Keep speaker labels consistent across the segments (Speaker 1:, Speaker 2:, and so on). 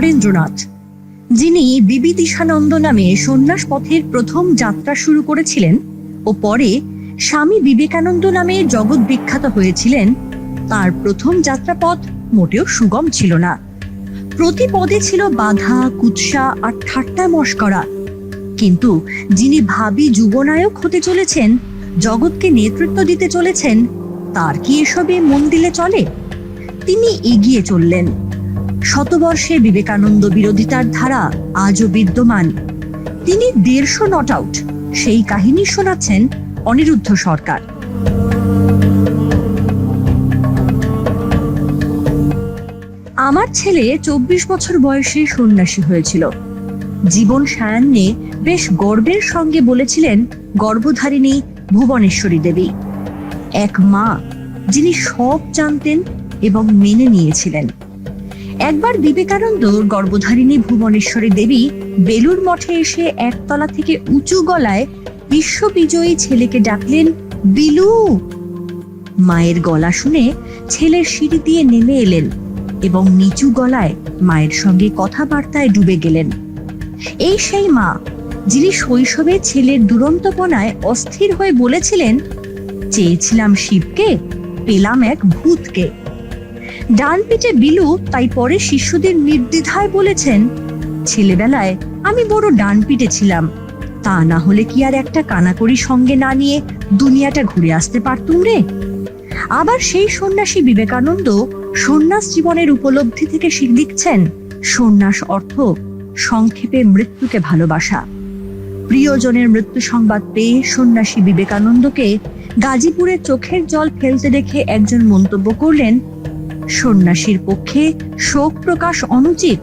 Speaker 1: নরেন্দ্রনাথ, যিনি বিবিদিশানন্দ নামে সন্ন্যাস পথের প্রথম যাত্রা শুরু করেছিলেন ও পরে স্বামী বিবেকানন্দ নামে জগৎ বিখ্যাত হয়েছিলেন, তার প্রথম যাত্রাপথ মোটেও সুগম ছিল না। প্রতি পদে ছিল বাধা, কুৎসা আর ঠাট্টা মস্করা। কিন্তু যিনি ভাবি যুবনায়ক হতে চলেছেন, জগৎকে নেতৃত্ব দিতে চলেছেন, তার কি এসবে মন দিলে চলে? তিনি এগিয়ে চললেন। শতবর্ষে বিবেকানন্দ বিরোধিতার ধারা আজও বিদ্যমান। তিনি দেড়শো নট আউট। সেই কাহিনী শোনাচ্ছেন অনিরুদ্ধ সরকার। আমার ছেলে চব্বিশ বছর বয়সে সন্ন্যাসী হয়েছিল। জীবন সায়ান্নে বেশ গর্বের সঙ্গে বলেছিলেন গর্ভধারিণী ভুবনেশ্বরী দেবী। এক মা যিনি সব জানতেন এবং মেনে নিয়েছিলেন। একবার বিবেকানন্দ গর্ভধারিণী ভুবনেশ্বরী দেবী বেলুর মঠে এসে একতলা থেকে উঁচু গলায় বিশ্ববিজয়ী ছেলেকে ডাকলেন, বিলু! মায়ের গলা শুনে ছেলের সিঁড়ি দিয়ে নেমে এলেন এবং নিচু গলায় মায়ের সঙ্গে কথাবার্তায় ডুবে গেলেন। এই সেই মা, যিনি শৈশবে ছেলের দুরন্তপনায় অস্থির হয়ে বলেছিলেন, চেয়েছিলাম শিবকে, পেলাম এক ভূতকে। ডান পিঠে বিলু তাই পরে শিষ্যদের নির্দ্বিধায় বলেছেন, ছেলেবেলায় আমি বড় ডান পিঠে ছিলাম। তা না হলে কি আর একটা কানাকড়ি সঙ্গে না নিয়ে দুনিয়াটা ঘুরে আসতে পারতুম রে? আবার সেই সন্ন্যাসী বিবেকানন্দ সন্ন্যাস জীবনের উপলব্ধি থেকে শিখ লিখছেন, সন্ন্যাস অর্থ সংক্ষেপে মৃত্যুকে ভালোবাসা। প্রিয়জনের মৃত্যু সংবাদ পেয়ে সন্ন্যাসী বিবেকানন্দকে গাজীপুরে চোখের জল ফেলতে দেখে একজন মন্তব্য করলেন সন্ন্যাসীর পক্ষে শোক প্রকাশ অনুচিত।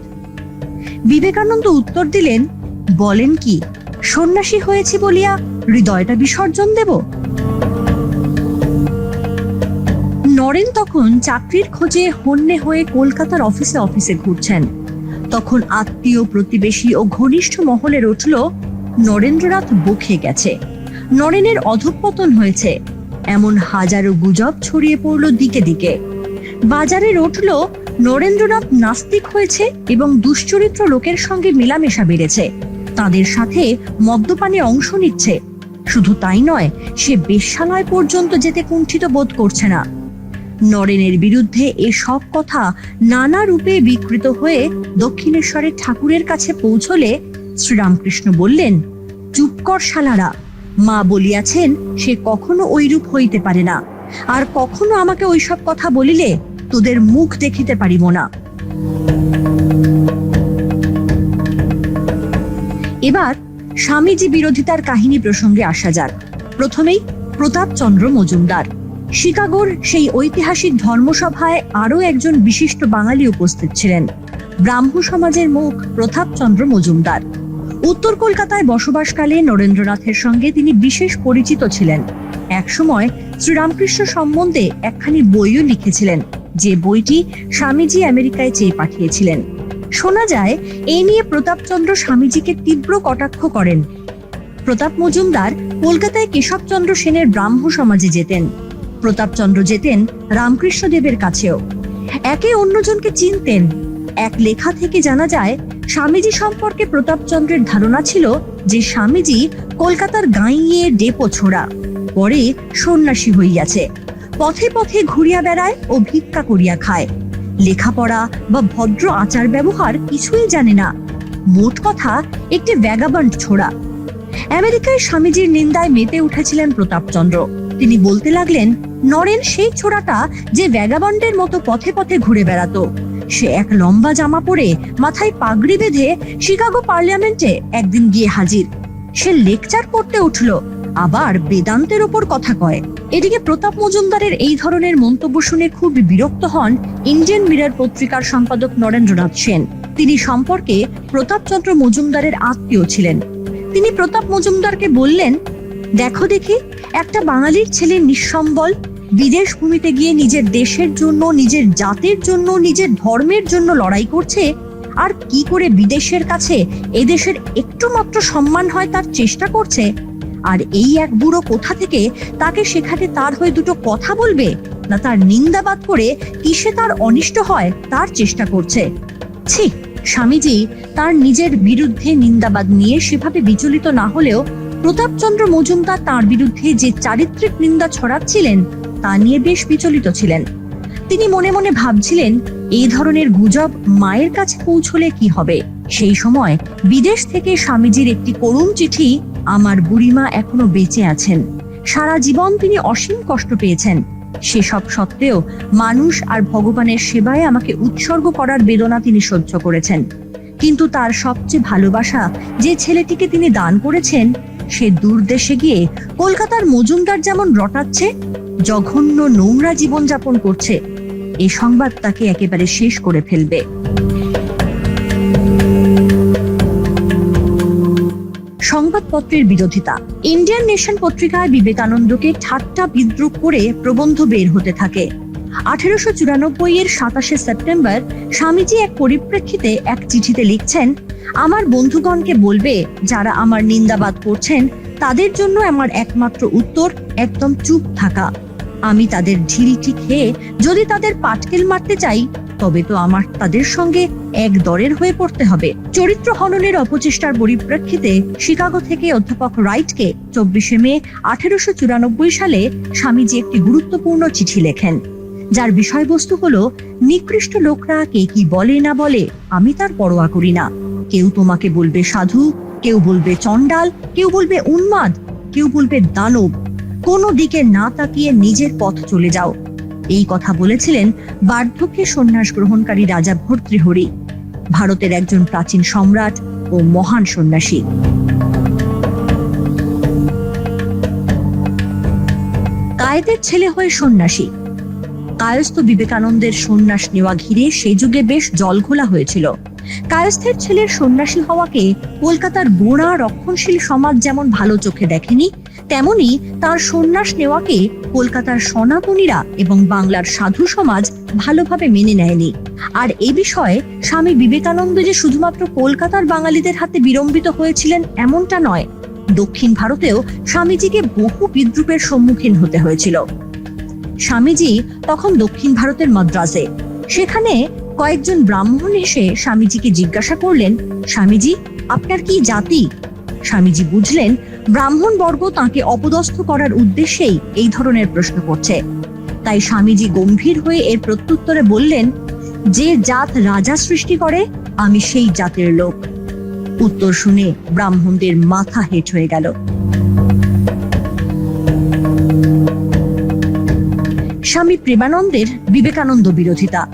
Speaker 1: বিবেকানন্দ উত্তর দিলেন, বলেন কি, সন্ন্যাসী হয়েছি বলিয়া হৃদয়টা বিসর্জন দেব? নরেন তখন চাকরির খোঁজে হন্যে হয়ে কলকাতার অফিসে অফিসে ঘুরছেন। তখন আত্মীয়, প্রতিবেশী ও ঘনিষ্ঠ মহলের উঠল নরেন্দ্রনাথ বকে গেছে। নরেনের অধঃপতন হয়েছে। এমন হাজারো গুজব ছড়িয়ে পড়ল দিকে দিকে। বাজারে উঠল নরেন্দ্রনাথ নাস্তিক হয়েছে এবং দুশ্চরিত্র লোকের সঙ্গে মেলামেশা বেড়েছে। তাদের সাথে মদ্যপানে অংশ নিচ্ছে। শুধু তাই নয়, সে বেশ্যালয় পর্যন্ত যেতে কুণ্ঠিত বোধ করছে না। নরেনের বিরুদ্ধে এসব কথা নানা রূপে বিকৃত হয়ে দক্ষিণেশ্বরের ঠাকুরের কাছে পৌঁছলে শ্রীরামকৃষ্ণ বললেন, চুপ কর শালারা। মা বলিয়াছেন, সে কখনো ওইরূপ হইতে পারে না। আর কখনো আমাকে ওইসব কথা বলিলে তোদের মুখ দেখিতে পারিব না। এবার স্বামীজি বিরোধিতার কাহিনী প্রসঙ্গে আসা যাক। প্রথমেই প্রতাপচন্দ্র মজুমদার। শিকাগোর সেই ঐতিহাসিক ধর্মসভায় আরও একজন বিশিষ্ট বাঙালি উপস্থিত ছিলেন। ব্রাহ্ম সমাজের মুখ প্রতাপচন্দ্র মজুমদার। উত্তর কলকাতায় বসবাসকালে নরেন্দ্রনাথের সঙ্গে তিনি বিশেষ পরিচিত ছিলেন। একসময় শ্রীরামকৃষ্ণ সম্বন্ধে একখানি বইও লিখেছিলেন। যে বইটি স্বামীজি আমেরিকায় চেয়ে পাঠিয়েছিলেন। শোনা যায়, এই নিয়ে প্রতাপচন্দ্র স্বামীজিকে তীব্র কটাক্ষ করেন। প্রতাপ মজুমদার কলকাতায় কেশবচন্দ্র সেনের ব্রাহ্ম সমাজে যেতেন। প্রতাপচন্দ্র যেতেন রামকৃষ্ণদেবের কাছেও। একে অন্যজনকে চিনতেন। এক লেখা থেকে জানা যায়, স্বামীজি সম্পর্কে প্রতাপচন্দ্রের ধারণা ছিল যে স্বামীজি কলকাতার গাঁইয়ে ডেপো ছোড়া। পরে সন্ন্যাসী হইয়াছে। পথে পথে ঘুরিয়া বেড়ায় ও ভিক্ষা করিয়া খায়। লেখাপড়া বা ভদ্র আচার ব্যবহার কিছুই জানে না। মোট কথা, একটি ভ্যাগাবান্ড ছোড়া। আমেরিকায় স্বামীজির নিন্দায় মেতে উঠেছিলেন প্রতাপচন্দ্র। তিনি বলতে লাগলেন, নরেন, সেই ছোড়াটা যে ভ্যাগাবন্ডের মতো পথে পথে ঘুরে বেড়াতো, সে এক লম্বা জামা পরে মাথায় পাগড়ি বেঁধে শিকাগো পার্লামেন্টে একদিন গিয়ে হাজির। সে লেকচার করতে উঠল আবার বেদান্তের ওপর কথা কয়। এদিকে প্রতাপ মজুমদারের এই ধরনের মন্তব্য শুনে খুব বিরক্ত হন ইন্ডিয়ান মিরর পত্রিকার সম্পাদক নরেন্দ্রনাথ সেন। তিনি সম্পর্কে প্রতাপচন্দ্র মজুমদারের আত্মীয় ছিলেন। তিনি প্রতাপ মজুমদারকে বললেন, দেখো দেখি, একটা বাঙালির ছেলে নিঃসম্বল, বিদেশ ভূমিতে গিয়ে নিজের দেশের জন্য, নিজের জাতের জন্য, নিজের ধর্মের জন্য লড়াই করছে, আর কি করে বিদেশের কাছে এদেশের একটু মাত্র সম্মান হয় তার চেষ্টা করছে আর এই এক বুড়ো কোথা থেকে তাকে সেখানে তার হয়ে দুটো কথা বলবে? না তার নিন্দাবাদ করে কিসে তার অনিষ্ট হয় তার চেষ্টা করছে। ছি, স্বামীজি, তার নিজের বিরুদ্ধে নিন্দাবাদ নিয়ে সেভাবে বিচলিত না হলেও প্রতাপচন্দ্র মজুমদার তার বিরুদ্ধে যে চারিত্রিক নিন্দা ছড়াচ্ছিলেন, তা নিয়ে বেশ বিচলিত ছিলেন। তিনি মনে মনে ভাবছিলেন, এই ধরনের গুজব মায়ের কাছে পৌঁছলে কি হবে? সেই সময় বিদেশ থেকে স্বামীজির একটি করুণ চিঠি আমার বুড়িমা এখনও বেঁচে আছেন। সারা জীবন তিনি অসীম কষ্ট পেয়েছেন। সেসব সত্ত্বেও মানুষ আর ভগবানের সেবায় আমাকে উৎসর্গ করার বেদনা তিনি সহ্য করেছেন। কিন্তু তার সবচেয়ে ভালোবাসা যে ছেলেটিকে তিনি দান করেছেন, সে দূর দেশে গিয়ে কলকাতার মজুমদার যেমন রটাচ্ছে, জঘন্য নোংরা জীবনযাপন করছে। এ সংবাদ তাকে একেবারে শেষ করে ফেলবে। সংবাদপত্রের বিরোধিতা। ইন্ডিয়ান নেশন পত্রিকায় বিবেকানন্দকে ঠাট্টা বিদ্রুপ করে প্রবন্ধ বের হতে থাকে। আঠেরোশো চুরানব্বই এর সাতাশে সেপ্টেম্বর স্বামীজি এক পরিপ্রেক্ষিতে এক চিঠিতে লিখছেন, আমার বন্ধুগণকে বলবে, যারা আমার নিন্দাবাদ করছেন, তাদের জন্য আমার একমাত্র উত্তর, একদম চুপ থাকা। আমি তাদের ঢিলটি খেয়ে যদি তাদের পাটকেল মারতে চাই, তবে তো আমার তাদের সঙ্গে এক দরের হয়ে পড়তে হবে। চরিত্র হননের অপচেষ্টার পরিপ্রেক্ষিতে শিকাগো থেকে অধ্যাপক রাইটকে চব্বিশে মে আঠেরোশো চুরানব্বই সালে স্বামীজি একটি গুরুত্বপূর্ণ চিঠি লেখেন। যার বিষয়বস্তু হলো, নিকৃষ্ট লোকরা কে কি বলে না বলে, আমি তার পরোয়া করি না। কেউ তোমাকে বলবে সাধু, কেউ বলবে চণ্ডাল, কেউ বলবে উন্মাদ, কেউ বলবে দানব কোনো দিকে না তাকিয়ে নিজের পথ চলে যাও। এই কথা বলেছিলেন বার্ধক্যে সন্ন্যাস গ্রহণকারী রাজা ভর্তৃহরি, ভারতের একজন প্রাচীন সম্রাট ও মহান সন্ন্যাসী। কায়েদের ছেলে হয়ে সন্ন্যাসী। কায়স্থ বিবেকানন্দের সন্ন্যাস নেওয়া ঘিরে সে যুগে বেশ জলঘোলা হয়েছিল। কায়স্থের ছেলের সন্ন্যাসী হওয়াকে কলকাতার গোড়া রক্ষণশীল সমাজ যেমন ভালো চোখে দেখেনি তেমনি তার সন্ন্যাস নেওয়াকে কলকাতার সনাতনীরা এবং বাংলার সাধু সমাজ ভালোভাবে মেনে নেয়নি। আর এ বিষয়ে স্বামী বিবেকানন্দ যে শুধুমাত্র কলকাতার বাঙালিদের হাতে বিড়ম্বিত হয়েছিলেন এমনটা নয়। দক্ষিণ ভারতেও স্বামীজিকে বহু বিদ্রুপের সম্মুখীন হতে হয়েছিল। স্বামীজি তখন দক্ষিণ ভারতের মাদ্রাজে। সেখানে কয়েকজন ব্রাহ্মণ এসে স্বামীজিকে জিজ্ঞাসা করলেন, স্বামীজি, আপনার কি জাতি? স্বামীজি বুঝলেন ব্রাহ্মণ বর্গ তাকে অপদস্থ করার উদ্দেশ্যেই এই ধরনের প্রশ্ন করছে। তাই স্বামীজি গম্ভীর হয়ে এর প্রত্যুত্তরে বললেন, যে জাত রাজা সৃষ্টি করে, আমি সেই জাতের লোক। উত্তর শুনে ব্রাহ্মণদের মাথা হেট হয়ে গেল। স্বামী প্রেমানন্দের বিবেকানন্দ বিরোধিতা।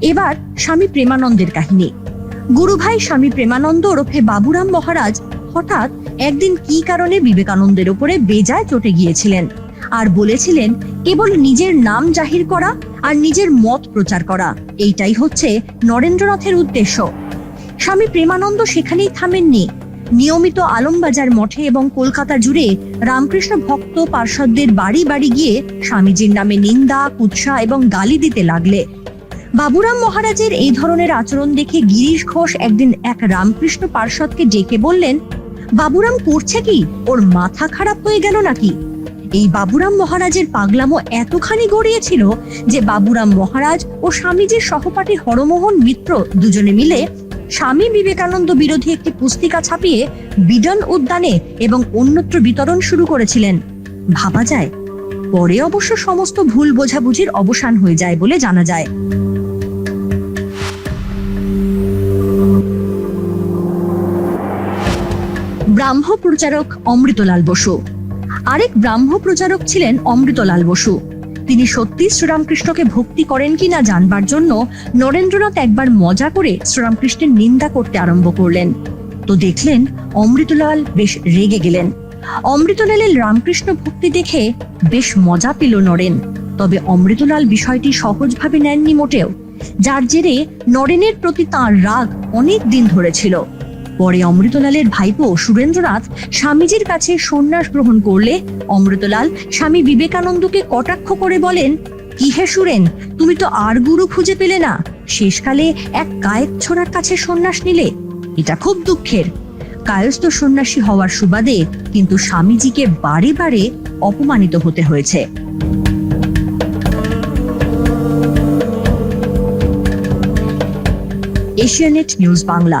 Speaker 1: এবার স্বামী প্রেমানন্দের কাহিনী। গুরুভাই স্বামী প্রেমানন্দ ওরফে বাবুরাম মহারাজ হঠাৎ একদিন কি কারণে বিবেকানন্দের উপরে বেজায় চটে গিয়েছিলেন? আর বলেছিলেন, কেবল নিজের নাম জাহির করা আর নিজের মত প্রচার করা, এইটাই হচ্ছে নরেন্দ্রনাথের উদ্দেশ্য। স্বামী প্রেমানন্দ সেখানেই থামেননি। নিয়মিত আলমবাজার মঠে এবং কলকাতা জুড়ে রামকৃষ্ণ ভক্ত পার্ষদদের বাড়ি বাড়ি গিয়ে স্বামীজির নামে নিন্দা, কুৎসা এবং গালি দিতে লাগলে। বাবুরাম মহারাজের এই ধরনের আচরণ দেখে গিরিশ ঘোষ একদিন এক রামকৃষ্ণ পার্ষদকে ডেকে বললেন বাবুরাম করছে কি? ওর মাথা খারাপ হয়ে গেল নাকি? এই বাবুরাম মহারাজের পাগলামো এতখানি গড়িয়েছিল যে বাবুরাম মহারাজ ও স্বামীজির সহপাঠী হরমোহন মিত্র দুজনে মিলে স্বামী বিবেকানন্দ বিরোধী একটি পুস্তিকা ছাপিয়ে বিডন উদ্যানে এবং অন্যত্র বিতরণ শুরু করেছিলেন। ভাবা যায়, পরে অবশ্য সমস্ত ভুল বোঝাবুঝির অবসান হয়ে যায় বলে জানা যায়। ব্রাহ্ম প্রচারক অমৃতলাল বসু। আরেক ব্রাহ্ম প্রচারক ছিলেন অমৃতলাল বসু। তিনি সত্যি শ্রীরামকৃষ্ণকে ভক্তি করেন কিনা জানবার জন্য নরেন্দ্রনাথ একবার মজা করে শ্রীরামকৃষ্ণের নিন্দা করতে আরম্ভ করলেন। তো দেখলেন অমৃতলাল বেশ রেগে গেলেন। অমৃতলালের রামকৃষ্ণ ভক্তি দেখে বেশ মজা পেল নরেন। তবে অমৃতলাল বিষয়টি সহজভাবে নেননি মোটেও। যার জেরে নরেনের প্রতি তাঁর রাগ অনেক দিন ধরে ছিল। পরে অমৃতলালের ভাইপো সুরেন্দ্রনাথ স্বামীজির কাছে সন্ন্যাস গ্রহণ করলে অমৃতলাল স্বামী বিবেকানন্দকে কটাক্ষ করে বলেন কি হে সুরেন, তুমি তো আর গুরু খুঁজে পেলে না। শেষকালে এক কায়েক ছোড়ার কাছে সন্ন্যাস নিলে, এটা খুব দুঃখের। কায়স্থ সন্ন্যাসী হওয়ার সুবাদে কিন্তু স্বামীজিকে বারে বারে অপমানিত হতে হয়েছে। Asianet news Bangla.